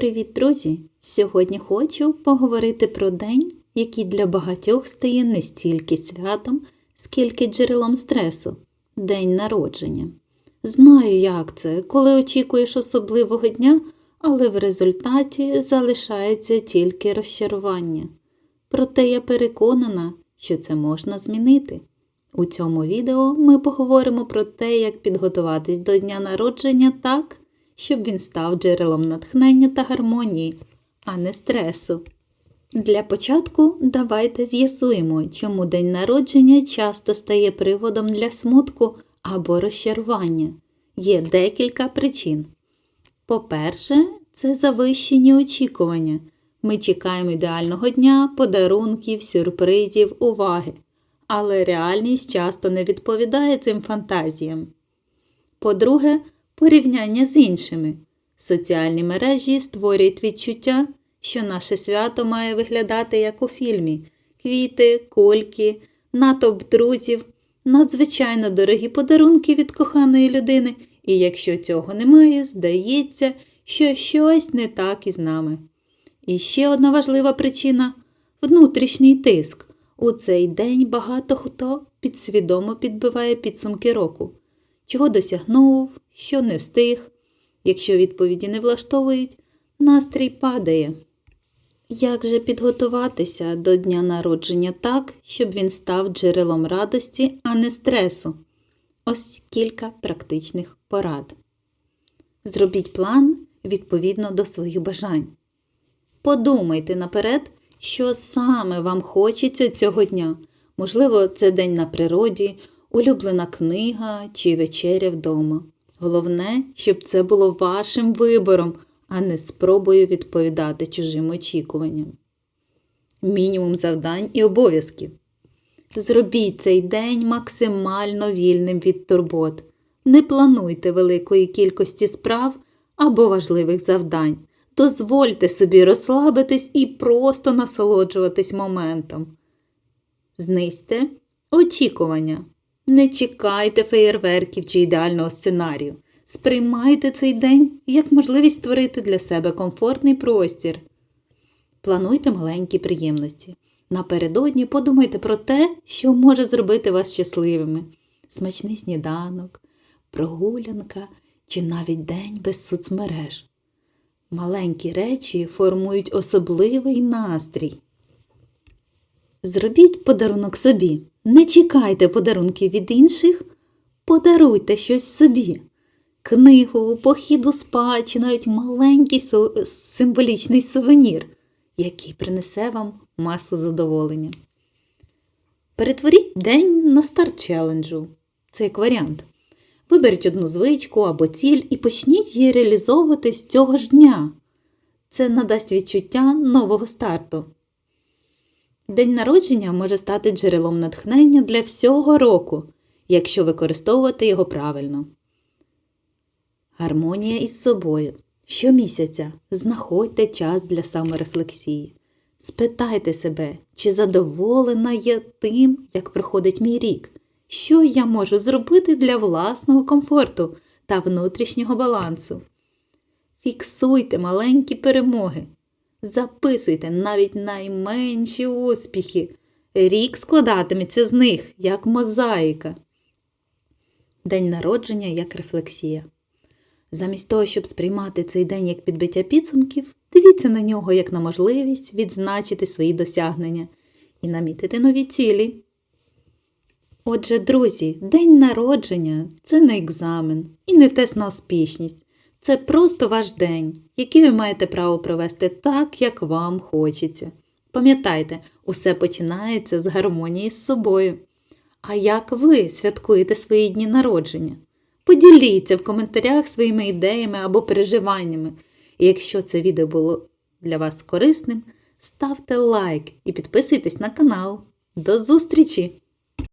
Привіт, друзі! Сьогодні хочу поговорити про день, який для багатьох стає не стільки святом, скільки джерелом стресу день народження. Знаю, як це, коли очікуєш особливого дня, але в результаті залишається тільки розчарування. Проте я переконана, що це можна змінити. У цьому відео ми поговоримо про те, як підготуватись до дня народження так, щоб він став джерелом натхнення та гармонії, а не стресу. Для початку давайте з'ясуємо, чому день народження часто стає приводом для смутку або розчарування. Є декілька причин. По-перше, це завищені очікування. Ми чекаємо ідеального дня, подарунків, сюрпризів, уваги. Але реальність часто не відповідає цим фантазіям. По-друге, порівняння з іншими. Соціальні мережі створюють відчуття, що наше свято має виглядати як у фільмі: квіти, кульки, натовп друзів, надзвичайно дорогі подарунки від коханої людини, і якщо цього немає, здається, що щось не так із нами. І ще одна важлива причина внутрішній тиск. У цей день багато хто підсвідомо підбиває підсумки року, чого досягнув, що не встиг. Якщо відповіді не влаштовують, настрій падає. Як же підготуватися до дня народження так, щоб він став джерелом радості, а не стресу? Ось кілька практичних порад. Зробіть план відповідно до своїх бажань. Подумайте наперед, що саме вам хочеться цього дня. Можливо, це день на природі, улюблена книга чи вечеря вдома. Головне, щоб це було вашим вибором, а не спробою відповідати чужим очікуванням. Мінімум завдань і обов'язків. Зробіть цей день максимально вільним від турбот. Не плануйте великої кількості справ або важливих завдань. Дозвольте собі розслабитись і просто насолоджуватись моментом. Знизьте очікування. Не чекайте феєрверків чи ідеального сценарію. Сприймайте цей день як можливість створити для себе комфортний простір. Плануйте маленькі приємності. Напередодні подумайте про те, що може зробити вас щасливими: смачний сніданок, прогулянка чи навіть день без соцмереж. Маленькі речі формують особливий настрій. Зробіть подарунок собі. Не чекайте подарунків від інших, подаруйте щось собі. Книгу, похід у спа чи навіть маленький символічний сувенір, який принесе вам масу задоволення. Перетворіть день на старт челенджу. Це як варіант. Виберіть одну звичку або ціль і почніть її реалізовувати з цього ж дня. Це надасть відчуття нового старту. День народження може стати джерелом натхнення для всього року, якщо використовувати його правильно. Гармонія із собою. Щомісяця знаходьте час для саморефлексії. Спитайте себе, чи задоволена я тим, як проходить мій рік, що я можу зробити для власного комфорту та внутрішнього балансу. Фіксуйте маленькі перемоги. Записуйте навіть найменші успіхи. Рік складатиметься з них, як мозаїка. День народження як рефлексія. Замість того, щоб сприймати цей день як підбиття підсумків, дивіться на нього як на можливість відзначити свої досягнення і намітити нові цілі. Отже, друзі, день народження це не екзамен і не тест на успішність. Це просто ваш день, який ви маєте право провести так, як вам хочеться. Пам'ятайте, усе починається з гармонії з собою. А як ви святкуєте свої дні народження? Поділіться в коментарях своїми ідеями або переживаннями. І якщо це відео було для вас корисним, ставте лайк і підписуйтесь на канал. До зустрічі!